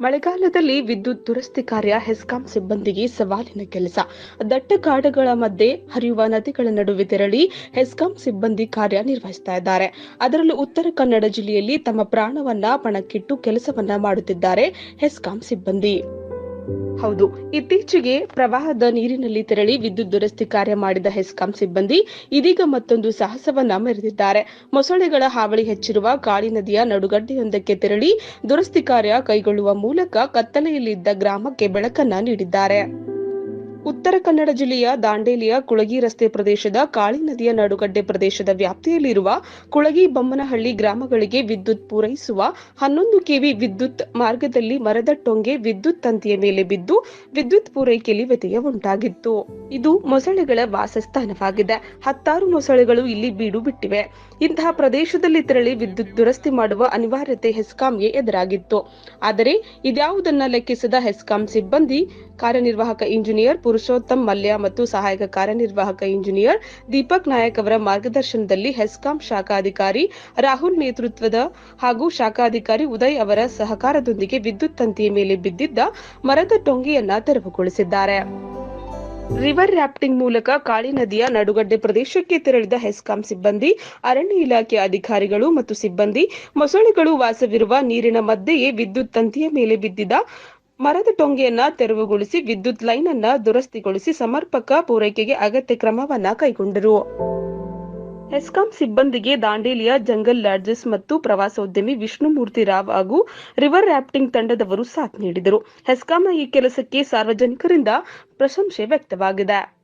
ಮಳೆಗಾಲದಲ್ಲಿ ವಿದ್ಯುತ್ ದುರಸ್ತಿ ಕಾರ್ಯ ಹೆಸ್ಕಾಂ ಸಿಬ್ಬಂದಿಗೆ ಸವಾಲಿನ ಕೆಲಸ. ದಟ್ಟ ಕಾಡುಗಳ ಮಧ್ಯೆ ಹರಿಯುವ ನದಿಗಳ ನಡುವೆ ತೆರಳಿ ಹೆಸ್ಕಾಂ ಸಿಬ್ಬಂದಿ ಕಾರ್ಯ ನಿರ್ವಹಿಸ್ತಾ ಇದ್ದಾರೆ. ಅದರಲ್ಲೂ ಉತ್ತರ ಕನ್ನಡ ಜಿಲ್ಲೆಯಲ್ಲಿ ತಮ್ಮ ಪ್ರಾಣವನ್ನ, ಪಣಕ್ಕಿಟ್ಟು ಕೆಲಸವನ್ನ ಮಾಡುತ್ತಿದ್ದಾರೆ ಹೆಸ್ಕಾಂ ಸಿಬ್ಬಂದಿ. ಹೌದು. ಇತ್ತೀಚೆಗೆ ಪ್ರವಾಹದ ನೀರಿನಲ್ಲಿ ತೆರಳಿ ವಿದ್ಯುತ್ ದುರಸ್ತಿ ಕಾರ್ಯ ಮಾಡಿದ ಹೆಸ್ಕಾಂ ಸಿಬ್ಬಂದಿ ಇದೀಗ ಮತ್ತೊಂದು ಸಾಹಸವನ್ನ ಮೆರೆದಿದ್ದಾರೆ. ಮೊಸಳೆಗಳ ಹಾವಳಿ ಹೆಚ್ಚಿರುವ ಕಾಳಿ ನದಿಯ ನಡುಗಡ್ಡೆಯೊಂದಕ್ಕೆ ತೆರಳಿ ದುರಸ್ತಿ ಕಾರ್ಯ ಕೈಗೊಳ್ಳುವ ಮೂಲಕ ಕತ್ತಲೆಯಲ್ಲಿದ್ದ ಗ್ರಾಮಕ್ಕೆ ಬೆಳಕನ್ನ ನೀಡಿದ್ದಾರೆ. ಉತ್ತರ ಕನ್ನಡ ಜಿಲ್ಲೆಯ ದಾಂಡೇಲಿಯ ಕುಳಗಿ ರಸ್ತೆ ಪ್ರದೇಶದ ಕಾಳಿ ನದಿಯ ನಡುಗಡ್ಡೆ ಪ್ರದೇಶದ ವ್ಯಾಪ್ತಿಯಲ್ಲಿರುವ ಕುಳಗಿ ಬೊಮ್ಮನಹಳ್ಳಿ ಗ್ರಾಮಗಳಿಗೆ ವಿದ್ಯುತ್ ಪೂರೈಸುವ ಹನ್ನೊಂದು ಕೆವಿ ವಿದ್ಯುತ್ ಮಾರ್ಗದಲ್ಲಿ ಮರದ ಟೊಂಗೆ ವಿದ್ಯುತ್ ತಂತಿಯ ಮೇಲೆ ಬಿದ್ದು ವಿದ್ಯುತ್ ಪೂರೈಕೆಯಲ್ಲಿ ವ್ಯತ್ಯಯ ಉಂಟಾಗಿತ್ತು. ಇದು ಮೊಸಳೆಗಳ ವಾಸಸ್ಥಾನವಾಗಿದೆ. ಹತ್ತಾರು ಮೊಸಳೆಗಳು ಇಲ್ಲಿ ಬೀಡು ಬಿಟ್ಟಿವೆ. ಇಂತಹ ಪ್ರದೇಶದಲ್ಲಿ ತೆರಳಿ ವಿದ್ಯುತ್ ದುರಸ್ತಿ ಮಾಡುವ ಅನಿವಾರ್ಯತೆ ಹೆಸ್ಕಾಂಗೆ ಎದುರಾಗಿತ್ತು. ಆದರೆ ಇದ್ಯಾವುದನ್ನ ಲೆಕ್ಕಿಸದ ಹೆಸ್ಕಾಂ ಸಿಬ್ಬಂದಿ ಕಾರ್ಯನಿರ್ವಾಹಕ ಇಂಜಿನಿಯರ್ ಪುರುಷೋತ್ತಮ್ ಮಲ್ಯ ಮತ್ತು ಸಹಾಯಕ ಕಾರ್ಯನಿರ್ವಾಹಕ ಇಂಜಿನಿಯರ್ ದೀಪಕ್ ನಾಯಕ್ ಅವರ ಮಾರ್ಗದರ್ಶನದಲ್ಲಿ ಹೆಸ್ಕಾಂ ಶಾಖಾಧಿಕಾರಿ ರಾಹುಲ್ ನೇತೃತ್ವದ ಹಾಗೂ ಶಾಖಾಧಿಕಾರಿ ಉದಯ್ ಅವರ ಸಹಕಾರದೊಂದಿಗೆ ವಿದ್ಯುತ್ ತಂತಿಯ ಮೇಲೆ ಬಿದ್ದಿದ್ದ ಮರದ ಟೊಂಗಿಯನ್ನ ತೆರವುಗೊಳಿಸಿದ್ದಾರೆ. ರಿವರ್ ರ್ಯಾಫ್ಟಿಂಗ್ ಮೂಲಕ ಕಾಳಿ ನದಿಯ ನಡುಗಡ್ಡೆ ಪ್ರದೇಶಕ್ಕೆ ತೆರಳಿದ ಹೆಸ್ಕಾಂ ಸಿಬ್ಬಂದಿ, ಅರಣ್ಯ ಇಲಾಖೆ ಅಧಿಕಾರಿಗಳು ಮತ್ತು ಸಿಬ್ಬಂದಿ, ಮೊಸಳೆಗಳು ವಾಸವಿರುವ ನೀರಿನ ಮಧ್ಯೆಯೇ ವಿದ್ಯುತ್ ತಂತಿಯ ಮೇಲೆ ಬಿದ್ದಿದ್ದ ಮರದ ಟೊಂಗೆಯನ್ನ ತೆರವುಗೊಳಿಸಿ ವಿದ್ಯುತ್ ಲೈನ್ ಅನ್ನ ದುರಸ್ತಿಗೊಳಿಸಿ ಸಮರ್ಪಕ ಪೂರೈಕೆಗೆ ಅಗತ್ಯ ಕ್ರಮವನ್ನ ಕೈಗೊಂಡರು. ಹೆಸ್ಕಾಂ ಸಿಬ್ಬಂದಿಗೆ ದಾಂಡೇಲಿಯ ಜಂಗಲ್ ಲಾಡ್ಜಸ್ ಮತ್ತು ಪ್ರವಾಸೋದ್ಯಮಿ ವಿಷ್ಣುಮೂರ್ತಿ ರಾವ್ ಹಾಗೂ ರಿವರ್ ರ್ಯಾಪ್ಟಿಂಗ್ ತಂಡದವರು ಸಾಥ್ ನೀಡಿದರು. ಹೆಸ್ಕಾಂನ ಈ ಕೆಲಸಕ್ಕೆ ಸಾರ್ವಜನಿಕರಿಂದ ಪ್ರಶಂಸೆ ವ್ಯಕ್ತವಾಗಿದೆ.